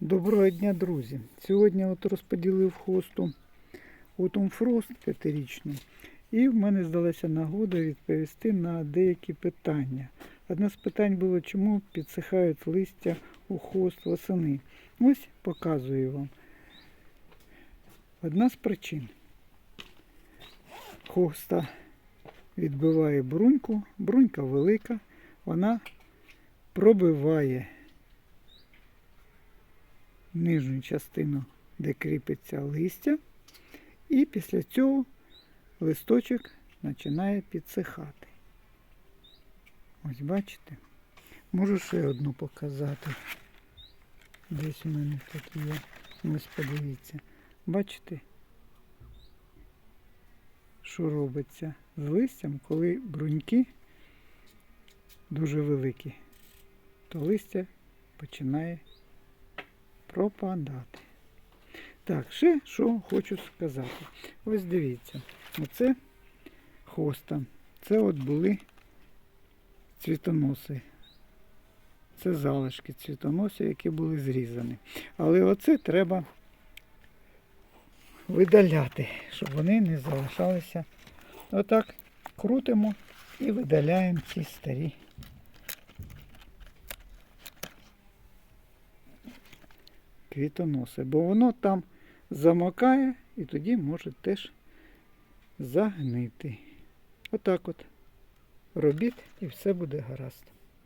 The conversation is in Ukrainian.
Доброго дня, друзі! Сьогодні от розподілив хосту Frost п'ятирічну, і в мене здалася нагода відповісти на деякі питання. Одне з питань було, чому підсихають листя у хост восени. Ось показую вам. Одна з причин. Хоста відбиває бруньку, брунька велика, вона пробиває нижню частину, де кріпиться листя, і після цього листочок починає підсихати. Ось бачите? Можу ще одну показати. Десь у мене такі є. Ось подивіться. Бачите, що робиться з листям, коли бруньки дуже великі, то листя починає пропадати. Так, ще що хочу сказати. Ось дивіться, оце хоста. Це от були цвітоноси. Це залишки цвітоносів, які були зрізані. Але оце треба видаляти, щоб вони не залишалися. Отак крутимо і видаляємо ці старі. Квітоноси, бо воно там замокає і тоді може теж загнити. Отак от робіть і все буде гаразд.